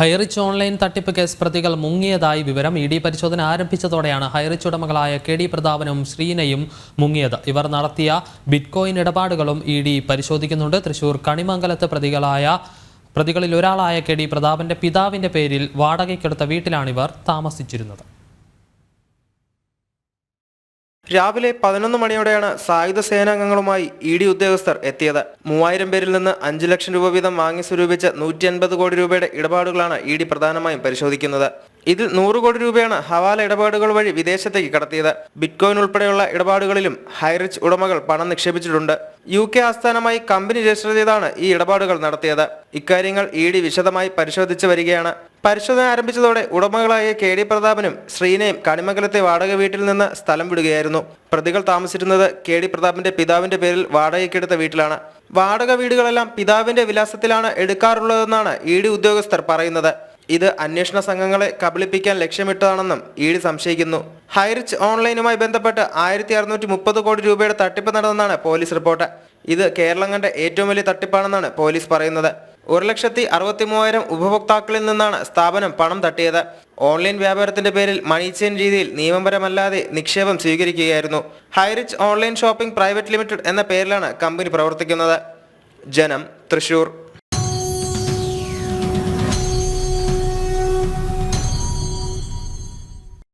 Highrich online തട്ടിപ്പ് case പ്രതികൾ മുങ്ങിയതായി വിവരം ഇ ഡി പരിശോധന ആരംഭിച്ചതോടെയാണ് ഹൈറിച്ച് ഉടമകളായ കെ ഡി പ്രതാപനും ശ്രീനയും മുങ്ങിയത്. ഇവർ നടത്തിയ ബിറ്റ്കോയിൻ ഇടപാടുകളും ഇ ഡി പരിശോധിക്കുന്നുണ്ട്. തൃശൂർ കണിമംഗലത്ത് പ്രതികളായ പ്രതികളിൽ ഒരാളായ കെ ഡി പ്രതാപന്റെ പിതാവിന്റെ പേരിൽ വാടകയ്ക്കെടുത്ത വീട്ടിലാണിവർ താമസിച്ചിരുന്നത്. രാവിലെ പതിനൊന്ന് മണിയോടെയാണ് സായുധ സേനാംഗങ്ങളുമായി ഇ ഡി ഉദ്യോഗസ്ഥർ എത്തിയത്. മൂവായിരം പേരിൽ നിന്ന് അഞ്ച് ലക്ഷം രൂപ വീതം വാങ്ങി സ്വരൂപിച്ച നൂറ്റി അൻപത് കോടി രൂപയുടെ ഇടപാടുകളാണ് ഇ ഡി പ്രധാനമായും പരിശോധിക്കുന്നത്. ഇതിൽ നൂറ് കോടി രൂപയാണ് ഹവാല ഇടപാടുകൾ വഴി വിദേശത്തേക്ക് കടത്തിയത്. ബിറ്റ്കോയിൻ ഉൾപ്പെടെയുള്ള ഇടപാടുകളിലും ഹൈറിച്ച് ഉടമകൾ പണം നിക്ഷേപിച്ചിട്ടുണ്ട്. യു കെ ആസ്ഥാനമായി കമ്പനി രജിസ്റ്റർ ചെയ്താണ് ഈ ഇടപാടുകൾ നടത്തിയത്. ഇക്കാര്യങ്ങൾ ഇ ഡി വിശദമായി പരിശോധിച്ചു വരികയാണ്. പരിശോധന ആരംഭിച്ചതോടെ ഉടമകളായ കെ ഡി പ്രതാപനും ശ്രീനയും കണിമംഗലത്തെ വാടക വീട്ടിൽ നിന്ന് സ്ഥലം വിടുകയായിരുന്നു. പ്രതികൾ താമസിച്ചിരുന്നത് കെ ഡി പ്രതാപന്റെ പിതാവിന്റെ പേരിൽ വാടകയ്ക്കെടുത്ത വീട്ടിലാണ്. വാടക വീടുകളെല്ലാം പിതാവിന്റെ വിലാസത്തിലാണ് എടുക്കാറുള്ളതെന്നാണ് ഇ ഡി ഉദ്യോഗസ്ഥർ പറയുന്നത്. ഇത് അന്വേഷണ സംഘങ്ങളെ കബളിപ്പിക്കാൻ ലക്ഷ്യമിട്ടതാണെന്നും ഇ ഡി സംശയിക്കുന്നു. ഹൈറിച്ച് ഓൺലൈനുമായി ബന്ധപ്പെട്ട് ആയിരത്തി അറുന്നൂറ്റി മുപ്പത് കോടി രൂപയുടെ തട്ടിപ്പ് നടന്നെന്നാണ് പോലീസ് റിപ്പോർട്ട്. ഇത് കേരളം കണ്ട ഏറ്റവും വലിയ തട്ടിപ്പാണെന്നാണ് പോലീസ് പറയുന്നത്. ഒരു ലക്ഷത്തി അറുപത്തി മൂവായിരം ഉപഭോക്താക്കളിൽ നിന്നാണ് സ്ഥാപനം പണം തട്ടിയത്. ഓൺലൈൻ വ്യാപാരത്തിന്റെ പേരിൽ മണി ചെയിൻ രീതിയിൽ നിയമപരമല്ലാതെ നിക്ഷേപം സ്വീകരിക്കുകയായിരുന്നു. Highrich online shopping private limited എന്ന പേരിലാണ് കമ്പനി പ്രവർത്തിക്കുന്നത്. ജനം തൃശൂർ.